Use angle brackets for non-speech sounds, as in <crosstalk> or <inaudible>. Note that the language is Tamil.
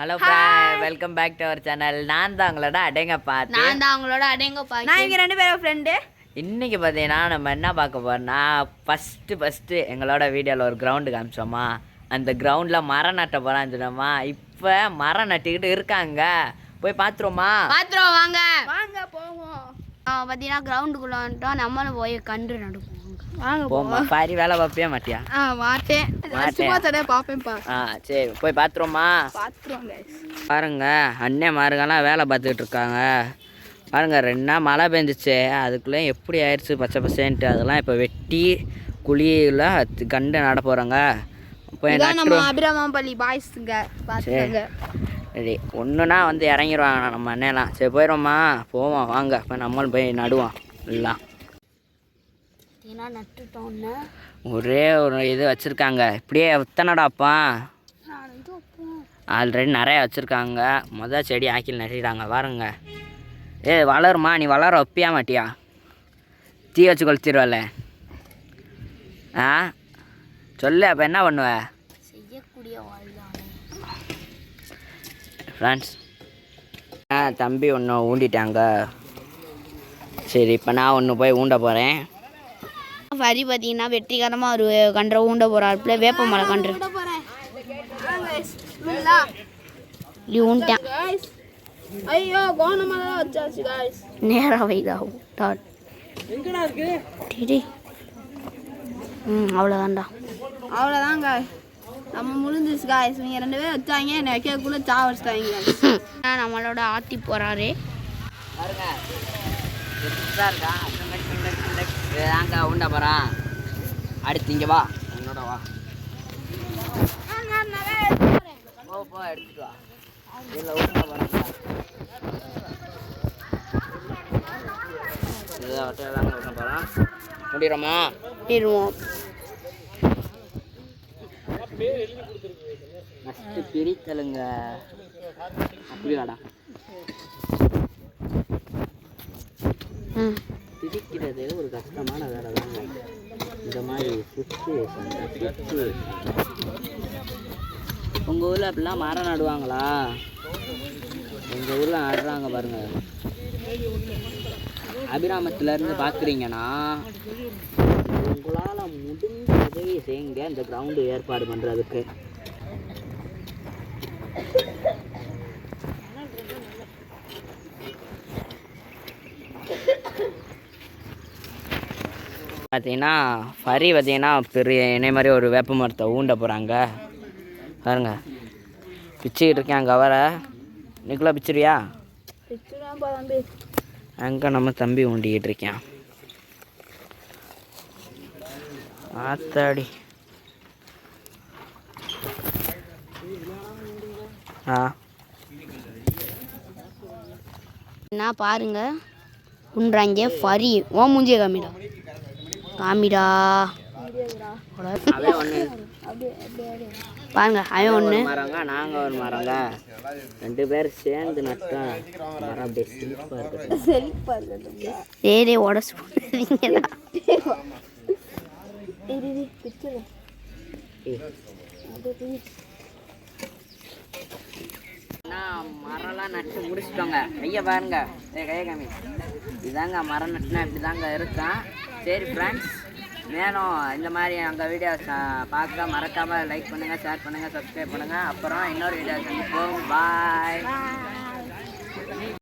Hello welcome back to our channel நான் தான் உங்களோட அடங்க பார்த்து. நான் தான் அவங்களோட அடங்க நான் இங்க ரெண்டு பேரும் ஃப்ரெண்டு இன்னைக்கு பார்த்தீங்கன்னா நம்ம என்ன பார்க்க போறோம்னா ஃபஸ்ட்டு ஃபஸ்ட்டு எங்களோட வீடியோவில் ஒரு கிரவுண்டு காமிச்சோமா? அந்த கிரவுண்டில் மரம் நட்ட போகிறான்னு சொன்னோமா? இப்போ மரம் நட்டுக்கிட்டு இருக்காங்க. போய் பார்த்துருவோமா பாத்துருவோம் வாங்க. வாங்க போவோம். பார்த்தீங்கன்னா கிரவுண்டுக்குள்ள வந்துட்டோம். நம்மளும் போய் கன்று நடுவோம். வாங்க போமா பாரி வேலை பார்ப்பியா மாட்டியா? ஆ மாட்டேன். சும்மா தடவை பார்ப்பேன்ப்பா ஆ சரி போய் பார்த்துருவோமா பார்த்துருவோம். பாருங்க அண்ணன் மாருங்கெல்லாம் வேலை பார்த்துக்கிட்டு இருக்காங்க. பாருங்க ரெண்டு நாள் மழை பெஞ்சிச்சு. அதுக்குள்ளே எப்படி ஆயிடுச்சு பச்சை பசேன்ட்டு. அதெல்லாம் இப்போ வெட்டி குழியில் கண்டு நட போகிறாங்க நம்ம நட்டுருவோம் அபிராமப்பள்ளி பாய்ஸுங்க பார்த்துக்கோங்க சரி. ஒன்றுனா வந்து இறங்கிடுவாங்க நம்ம அண்ணெல்லாம் சரி போயிடுவோமா போவோம் வாங்க. இப்போ நம்மளும் போய் நடுவோம் எல்லாம். ஏன்னா நட்டுட்டோன்னு ஒரே ஒரு இது வச்சுருக்காங்க. இப்படியே வித்தனடாப்பா ஆல்ரெடி நிறைய வச்சுருக்காங்க. மொதல் செடி ஆக்கில் நட்டிட்டாங்க. பாருங்க ஏ வளருமா? நீ வளர ஒப்பியா மாட்டியா? தீ வச்சு கொளுத்திடுவல ஆ? சொல்லு அப்போ என்ன பண்ணுவ? செய்யக்கூடிய ஃப்ரெண்ட்ஸ் ஆ தம்பி ஒன்று ஊண்டிட்டாங்க. சரி இப்போ நான் ஒன்று போய் ஊண்ட போகிறேன் வரி பார்த்தீங்கன்னா வெற்றிகரமாக ஒரு கன்றை ஊண்ட போகிறாருப்புல வேப்ப மலை கன்று ஊன்ட்டேன். ஐயோ வச்சாச்சு guys. நேராக வைதா டாட் டிடி ம் அவ்வளோதான்டா அவ்வளோதான். நம்ம முடிஞ்சிச்சு guys. இவங்க ரெண்டு பேரும் வச்சாங்க என்னை வைக்கக்குள்ள சா வச்சுட்டாங்க. <laughs> நம்மளோட ஆத்தி போகிறாரு பாருங்க பெருசா இருக்கா இதாங்க உண்ட போகிறான் அடுத்து இங்கே வா என்னோட வா போ போ எடுத்துட்டு வா இதில் உண்ட போகிறாங்க இதை ஒட்டையெல்லாம் உண்ண போகிறான் முடிகிறோமா போயிடுவோம் ஃபஸ்ட்டு பிரித்தலுங்க. அப்படியாடா. ம் பிரிக்கிறது ஒரு கஷ்டமான வேலை தாங்க இந்த மாதிரி சுச்சுவேஷன் சுச்சுவேஷன் உங்கள் ஊரில் அப்படிலாம் மரம் நடுவாங்களா? எங்கள் ஊரில் நடுறாங்க பாருங்க. அபிராமத்துலேருந்து பார்க்குறீங்கன்னா உங்களால் முடிஞ்ச உதவி செய்யுங்க. இந்த கிரவுண்டு ஏற்பாடு பண்ணுறதுக்கு பார்த்தீங்கன்னா ஃபரி பார்த்தீங்கன்னா பெரிய இணைய மாதிரி ஒரு வேப்ப மரத்தை ஊண்ட போகிறாங்க பாருங்க. பிச்சுக்கிட்டு இருக்கேன் கவரை. நீக்குள்ள பிச்சிருவியா பிச்சுடாப்பா அங்கே நம்ம தம்பி ஊண்டிக்கிட்டு இருக்கேன். ஆத்தாடி. ஆ. நான் பாருங்க. உண்றாங்க ஃபரி. ஓ மூஞ்சிய காமிடா. ஒன்று பாருங்க அவன் ஒன்று மரங்க நாங்கள் ஒரு மரங்க. ரெண்டு பேரும் சேர்ந்து நட்டா மரம் அப்படியே சிரிப்பாக இருக்குது. சரி உடச்சு போடுறீங்களா நான் மரம்லாம் நட்டு முடிச்சிட்டோங்க. கையை பாருங்க. ஏ கையகாமி இதாங்க மரம் நட்டுனா இப்படி தாங்க இருக்கான் சரி ஃப்ரெண்ட்ஸ் மேலும் இந்த மாதிரி எங்கள் வீடியோ பார்க்க மறக்காமல் லைக் பண்ணுங்கள் ஷேர் பண்ணுங்கள் சப்ஸ்கிரைப் பண்ணுங்கள் அப்புறம் இன்னொரு வீடியோ சந்திப்போம் பாய்